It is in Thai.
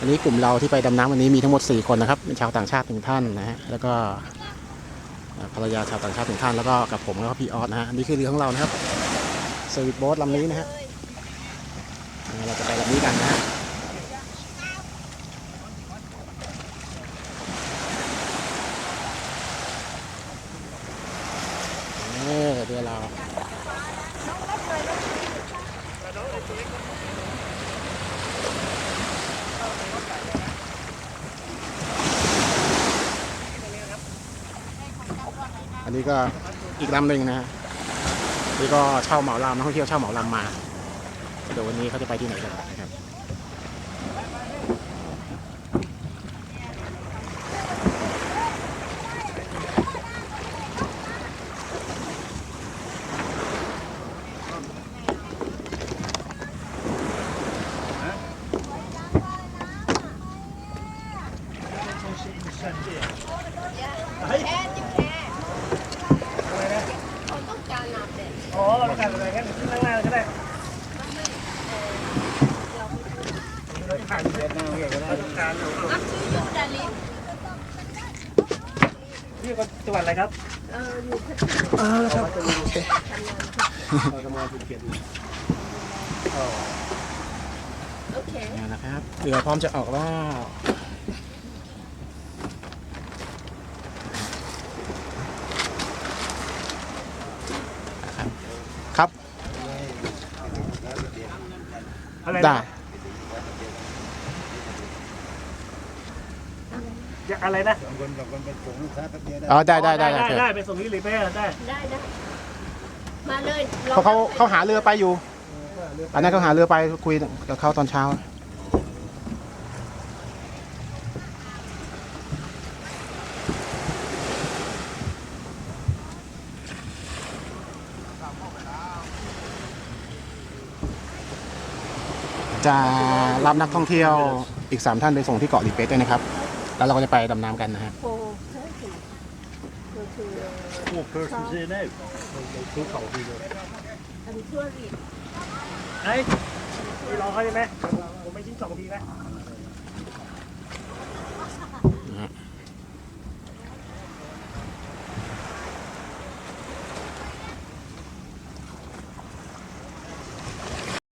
อันนี้กลุ่มเราที่ไปดำน้ำวันนี้มีทั้งหมด 4 คนนะครับเป็นชาวต่างชาติหนึ่งท่านนะฮะแล้วก็ภรรยาชาวต่างชาติหนึ่งท่านแล้วก็กับผมแล้วก็พี่ออสนะฮะนนี้คือเรือของเรานะครับสวิตโบ๊ทลำนี้นะฮะเราจะไปลำนี้กันนะฮะนี่เรือเรา อันนี้ก็อีกลำหนึ่งนะฮะนี่ก็เช่าเหมาลำนักท่องเที่ยวเช่าเหมาลำมาเดี๋ยววันนี้เขาจะไปที่ไหนกันนะครับแค่จิ้มแค่เขาต้องการน้ำเด็ด อ๋อเราการอะไรกันขึ้นล่างๆก็ได้ผ่านเวียดนามก็ได้ต้องการอัพชื่อยูดาลินพี่ก็จังหวัดอะไรครับเอออยู่พัทลุงอ่าครับโอเคเราจะมาภูเก็ตโอเคเนี่ยนะครับเรือพร้อมจะออกแล้วครับ ครับ อะไรได้อะไรนะอ๋อ ได้ได้ได้ได้ได้เถได้อะไปส่งที่รีเป้ได้ ได้ได้มาเลยเขาเขาเขาหาเรือไปอยู่ อันนั้นเขาหาเรือไปคุยกับเขาตอนเช้า จะรับนักท่องเที่ยวอีก 3 ท่านไปส่งที่เกาะลีเปสด้วยนะครับ แล้วเราก็จะไปดำน้ำกันนะฮะโฟเทอร์สิก็คือโอ้เพอร์ซิเซเน่ทุกเขาดีเลยอันทั่วรีดไอ้พี่รอเขาได้ไหมผมไม่ชิ้นสองทีนะ